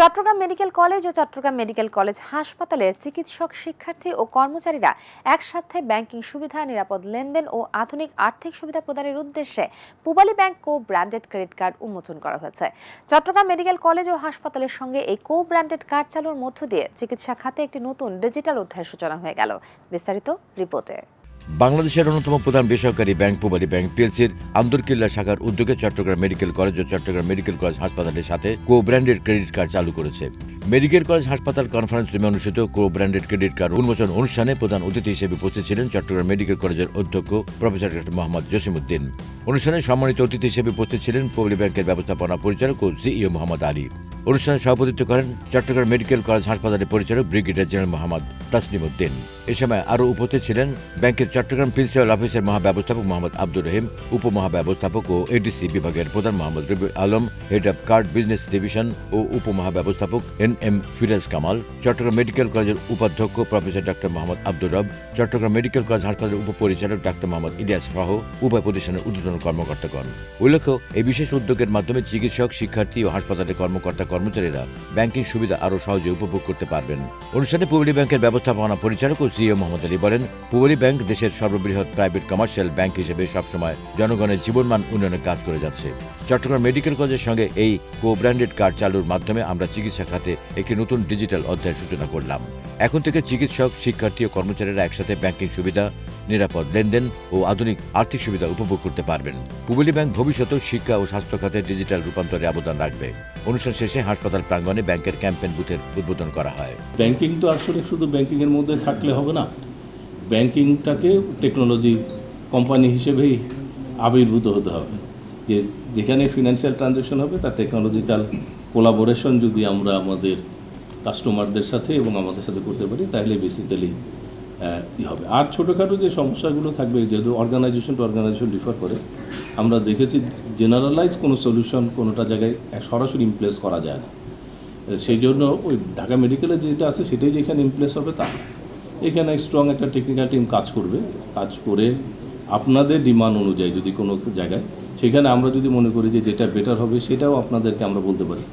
Chittagong medical college ও Chattogram medical college হাসপাতালের চিকিৎসক, শিক্ষার্থী ও কর্মচারীরা একসাথে ব্যাংকিং সুবিধা, নিরাপদ লেনদেন ও আধুনিক আর্থিক সুবিধা প্রদানের উদ্দেশ্যে Pubali bank co branded credit card উন্মোচন করা হয়েছে। চট্টগ্রাম মেডিকেল কলেজ ও হাসপাতালের সঙ্গে এই কো ব্র্যান্ডেড কার্ড চালুর মধ্য দিয়ে চিকিৎসা খাতে একটি নতুন ডিজিটাল অধ্যায়ের সূচনা হয়ে গেল। বিস্তারিত রিপোর্টে। বাংলাদেশের অন্যতম প্রধান বেসরকারি ব্যাংক পুবালী ব্যাংক পিএলসির আন্দরকিল্লা শাখার উদ্যোগে চট্টগ্রাম মেডিকেল কলেজ ও চট্টগ্রাম মেডিকেল কলেজ হাসপাতালের সাথে কো ব্র্যান্ডেড ক্রেডিট কার্ড চালু করেছে। মেডিকেল কলেজ হাসপাতাল কনফারেন্স রুমে অনুষ্ঠিত কো ব্র্যান্ডেড ক্রেডিট কার্ড উন্মোচন অনুষ্ঠানে প্রধান অতিথি হিসেবে উপস্থিত ছিলেন চট্টগ্রাম মেডিকেল কলেজের অধ্যক্ষ প্রফেসর ডক্টর মোহাম্মদ জসিমউদ্দিন। অনুষ্ঠানে সম্মানিত অতিথি হিসেবে উপস্থিত ছিলেন পুবালী ব্যাংকের ব্যবস্থাপনা পরিচালক ও সিইও মোহাম্মদ আলী। অনুষ্ঠানে সভাপতিত্ব করেন চট্টগ্রাম মেডিকেল কলেজ হাসপাতালের পরিচালক ব্রিগেডিয়ার জেনারেল মোহাম্মদ তাসলিম উদ্দিন। এ সময় আরও উপস্থিত ছিলেন ব্যাংকের চট্টগ্রাম প্রিন্সিপাল অফিসের মহাব্যবস্থাপক মোহাম্মদ আব্দুর রহিম, উপমহাব্যবস্থাপক ও এডিসি বিভাগের প্রধান Mohammad Robi Alam, head of card business division O উপমহাব্যবস্থাপক N M Firaj Kamal, Chattogram medical কলেজের উপাধ্যক্ষ প্রফেসর ডক্টর মোহাম্মদ আব্দুর রব, চট্টগ্রাম মেডিকেল কলেজ হাসপাতালের উপপরিচালক ডাক্তার মোহাম্মদ ইলিয়াস সহ, উভয় প্রতিষ্ঠানের ঊর্ধ্বতন কর্মকর্তাগণ। উল্লেখ্য, এই বিশেষ উদ্যোগের মাধ্যমে চিকিৎসক, শিক্ষার্থী ও হাসপাতালের কর্মকর্তা কর্মচারীরা ব্যাংকিং সুবিধা আরও সহজে উপভোগ করতে পারবেন। অনুষ্ঠানে পুবলি ব্যাংকের ব্যবস্থাপনা পরিচালক ও সিইও মোহাম্মদ আলী বলেন, পুবলি ব্যাংক দেশের সর্ববৃহৎ প্রাইভেট কমার্শিয়াল ব্যাংক হিসেবে সবসময় জনগণের জীবনমান উন্নয়নে কাজ করে যাচ্ছে। চট্টগ্রাম মেডিকেল কলেজের সঙ্গে এই কো ব্র্যান্ডেড কার্ড চালুর মাধ্যমে আমরা চিকিৎসা খাতে একটি নতুন ডিজিটাল অধ্যায়ের সূচনা করলাম। এখন থেকে চিকিৎসক, শিক্ষার্থী ও কর্মচারীরা একসাথে ব্যাংকিং সুবিধা নিরাপদ লেনদেন ও আধুনিক আর্থিক সুবিধা উপভোগ করতে পারবেন। পুবলি ব্যাংক ভবিষ্যতেও শিক্ষা ও স্বাস্থ্য খাতে ডিজিটাল রূপান্তরে অবদান রাখবে। অনুষ্ঠান শেষে হাসপাতাল প্রাঙ্গণে ব্যাংকের ক্যাম্পেন বুথের উদ্বোধন করা হয়। ব্যাংকিং তো আসলে শুধু ব্যাংকিংয়ের মধ্যে থাকলে হবে না, ব্যাংকিংটাকে টেকনোলজি কোম্পানি হিসেবেই আবির্ভূত হতে হবে। যে যেখানে ফিনান্সিয়াল ট্রানজ্যাকশন হবে, তার টেকনোলজিক্যাল কোলাবোরেশন যদি আমরা আমাদের কাস্টমারদের সাথে এবং আমাদের সাথে করতে পারি, তাহলে বেসিক্যালি হবে। আর ছোটোখাটো যে সমস্যাগুলো থাকবে, যেহেতু অর্গানাইজেশন টু অর্গানাইজেশন ডিফার করে, আমরা দেখেছি জেনারেলাইজ কোনো সলিউশন কোনোটা জায়গায় সরাসরি ইমপ্লেস করা যায় না। সেই জন্য ওই ঢাকা মেডিকেলে যেটা আছে, সেটাই যেখানে ইমপ্লেস হবে তা। এখানে স্ট্রং একটা টেকনিক্যাল টিম কাজ করবে। কাজ করে আপনাদের ডিমান্ড অনুযায়ী যদি কোনো জায়গায়, সেখানে আমরা যদি মনে করি যে যেটা বেটার হবে, সেটাও আপনাদেরকে আমরা বলতে পারি।